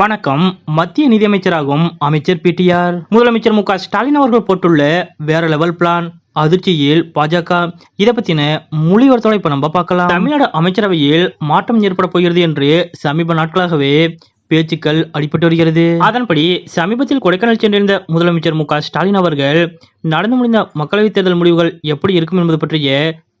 வணக்கம். மத்திய நிதியமைச்சராகும் அமைச்சர் பிடிஆர் முதலமைச்சர் மு ஸ்டாலின் அவர்கள் போட்டுள்ள வேற லெவல் பிளான். அதிர்ச்சியில் பாஜக. இதை பத்தின மொழிவர்த்தோட இப்ப நம்ம பார்க்கலாம். தமிழ்நாடு அமைச்சரவையில் மாற்றம் ஏற்பட போகிறது என்று சமீப நாட்களாகவே பேச்சுக்கள் அடிபட்டு வருகிறது. அதன்படி சமீபத்தில் கொடைக்கானல் சென்றிருந்த முதலமைச்சர் மு ஸ்டாலின் அவர்கள் நடந்து முடிந்த மக்களவைத் தேர்தல் முடிவுகள் எப்படி இருக்கும் என்பது பற்றிய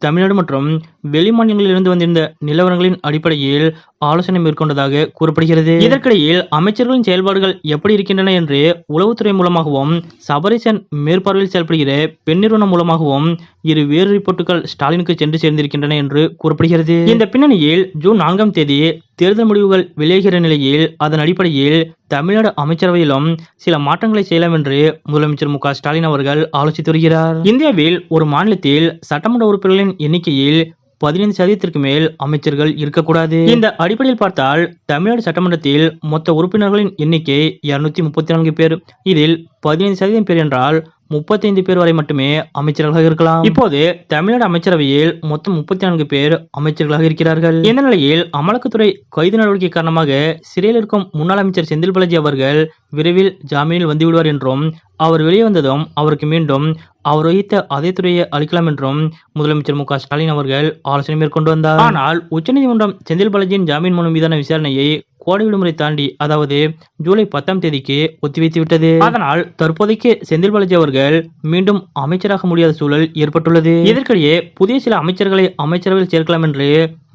தமிழ்நாடு மற்றும் வெளி மாநிலங்களிலிருந்து வந்திருந்த நிலவரங்களின் அடிப்படையில் ஆலோசனை மேற்கொண்டதாக கூறப்படுகிறது. இதற்கிடையில் அமைச்சர்களின் செயல்பாடுகள் எப்படி இருக்கின்றன என்று உளவுத்துறை மூலமாகவும் சபரிசன் மேற்பார்வையில் செயல்படுகிற பெண் நிறுவனம் மூலமாகவும் இரு வேறு ரிப்போர்ட்டுகள் ஸ்டாலினுக்கு சென்று சேர்ந்திருக்கின்றன என்று கூறப்படுகிறது. இந்த பின்னணியில் ஜூன் நான்காம் தேதி தேர்தல் முடிவுகள் வெளியாகிற நிலையில் அதன் அடிப்படையில் தமிழ்நாடு அமைச்சரவையிலும் சில மாற்றங்களை செய்யலாம் என்று முதலமைச்சர் மு ஸ்டாலின் அவர்கள் ஆலோசித்து வருகிறார். இந்தியாவில் ஒரு மாநிலத்தில் சட்டமன்ற உறுப்பினர்களின் எண்ணிக்கையில் பதினைந்து சதவீதத்திற்கு மேல் அமைச்சர்கள் இருக்கக்கூடாது. இந்த அடிப்படையில் பார்த்தால் தமிழ்நாடு சட்டமன்றத்தில் மொத்த உறுப்பினர்களின் எண்ணிக்கை இருநூத்தி முப்பத்தி நான்கு பேர். இதில் பதினைந்து சதவீதம் பேர் என்றால் முப்பத்தைந்து பேர் வரை மட்டுமே அமைச்சர்களாக இருக்கலாம். இப்போது தமிழ்நாடு அமைச்சரவையில் மொத்தம் முப்பத்தி நான்கு பேர் அமைச்சர்களாக இருக்கிறார்கள். இந்த நிலையில் அமலாக்கத்துறை கைது நடவடிக்கை காரணமாக சிறையில் இருக்கும் முன்னாள் அமைச்சர் செந்தில் பாலாஜி அவர்கள் விரைவில் ஜாமீனில் வந்துவிடுவார் என்றும் அவர் வெளியே வந்ததும் அவருக்கு மீண்டும் அவர் வகித்த அதே துறையை அளிக்கலாம் என்றும் முதலமைச்சர் மு ஸ்டாலின் அவர்கள் ஆலோசனை மேற்கொண்டு வந்தார். ஆனால் உச்சநீதிமன்றம் செந்தில் பாலாஜியின் ஜாமீன் மனு மீதான விசாரணையை கோடை விடுமுறை தாண்டி அதாவது ஜூலை பத்தாம் தேதிக்கு ஒத்திவைத்து விட்டது அதனால் தற்போதைக்கு செந்தில் பாலாஜி அவர்கள் மீண்டும் அமைச்சராக முடியாத சூழல் ஏற்பட்டுள்ளது. இதற்கிடையே புதிய சில அமைச்சர்களை அமைச்சரவையில் சேர்க்கலாம் என்று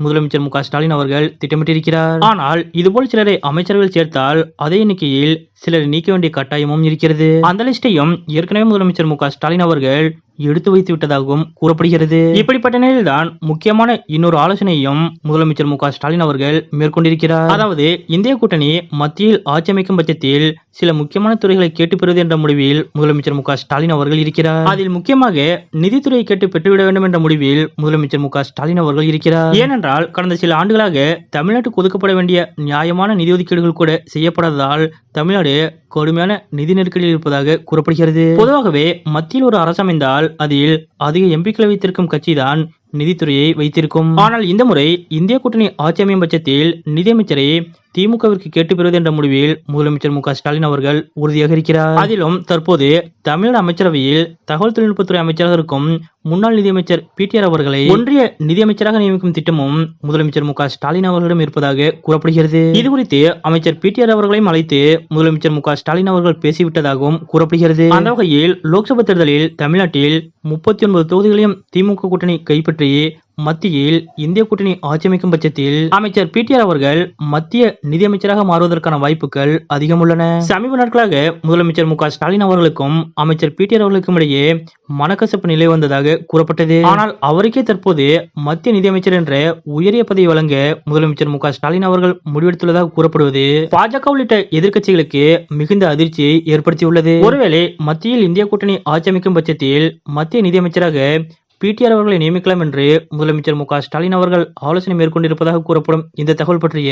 முதலமைச்சர் மு ஸ்டாலின் அவர்கள் திட்டமிட்டிருக்கிறார். ஆனால் இதுபோல் சிலரை அமைச்சர்கள் சேர்த்தால் அதே எண்ணிக்கையில் சிலரை நீக்க வேண்டிய கட்டாயமும் இருக்கிறது. அந்த லிஸ்டையும் ஏற்கனவே முதலமைச்சர் மு ஸ்டாலின் அவர்கள் எடுத்து வைத்து விட்டதாகவும் கூறப்படுகிறது. இப்படிப்பட்ட நிலையில்தான் முக்கியமான இன்னொரு ஆலோசனையும் முதலமைச்சர் மு ஸ்டாலின் அவர்கள் மேற்கொண்டிருக்கிறார். அதாவது இந்திய கூட்டணி மத்தியில் ஆட்சி அமைக்கும் பட்சத்தில் சில முக்கியமான துறைகளை கேட்டு பெறுவது என்ற முடிவில் முதலமைச்சர் மு ஸ்டாலின் அவர்கள் இருக்கிறார். அதில் முக்கியமாக நிதித்துறையை கேட்டு பெற்றுவிட வேண்டும் என்ற முடிவில் முதலமைச்சர் மு ஸ்டாலின் அவர்கள் இருக்கிறார். ஏனென்றால் கடந்த சில ஆண்டுகளாக தமிழ்நாட்டுக்கு ஒதுக்கப்பட வேண்டிய நியாயமான நிதி ஒதுக்கீடுகள் கூட செய்யப்படாததால் தமிழ்நாடு கடுமையான நிதி நெருக்கடியில் இருப்பதாக கூறப்படுகிறது. பொதுவாகவே மத்தியில் ஒரு அரசு அமைந்தால் அதில் அதிக எம்பிக்களை வைத்திருக்கும் கட்சிதான் நிதித்துறையை வைத்திருக்கும். ஆனால் இந்த முறை இந்திய கூட்டணி ஆட்சி அமையும் பட்சத்தில் நிதியமைச்சரை திமுகவிற்கு கேட்டு பெறுவது என்ற முடிவில் முதலமைச்சர் மு ஸ்டாலின் அவர்கள் உறுதியாக இருக்கிறார். அதிலும் தற்போது தமிழ்நாடு அமைச்சரவையில் தகவல் தொழில்நுட்பத்துறை அமைச்சராக இருக்கும் முன்னாள் நிதியமைச்சர் பிடிஆர் அவர்களை ஒன்றிய நிதியமைச்சராக நியமிக்கும் திட்டமும் முதலமைச்சர் மு ஸ்டாலின் அவர்களிடம் இருப்பதாக கூறப்படுகிறது. இது குறித்து அமைச்சர் பிடிஆர் அவர்களையும் அழைத்து முதலமைச்சர் மு ஸ்டாலின் அவர்கள் பேசிவிட்டதாகவும் கூறப்படுகிறது. அந்த வகையில் லோக்சபா தேர்தலில் தமிழ்நாட்டில் முப்பத்தி ஒன்பது தொகுதிகளையும் திமுக கூட்டணி கைப்பற்றி மத்தியில் இந்திய கூட்டணி ஆட்சி அமைக்கும் பட்சத்தில் அமைச்சர் பிடிஆர் அவர்கள் மத்திய நிதியமைச்சராக மாறுவதற்கான வாய்ப்புகள் அதிகம் உள்ளன சமீப நாட்களாக முதலமைச்சர் மு ஸ்டாலின் அவர்களுக்கும் அமைச்சர் பிடிஆர் அவர்களுக்கும் இடையே மனக்கசப்பு நிலை வந்ததாக கூறப்பட்டது. ஆனால் அவருக்கே தற்போது மத்திய நிதியமைச்சர் என்ற உயரிய பதவி வழங்க முதலமைச்சர் மு ஸ்டாலின் அவர்கள் முடிவெடுத்துள்ளதாக கூறப்படுவது பாஜக உள்ளிட்ட எதிர்க்கட்சிகளுக்கு மிகுந்த அதிர்ச்சியை ஏற்படுத்தியுள்ளது. ஒருவேளை மத்தியில் இந்திய கூட்டணி ஆட்சி அமைக்கும் பட்சத்தில் மத்திய நிதியமைச்சராக பிடிஆர் அவர்களை நியமிக்கலாம் என்று முதலமைச்சர் மு ஸ்டாலின் அவர்கள் ஆலோசனை மேற்கொண்டிருப்பதாக கூறப்படும் இந்த தகவல் பற்றிய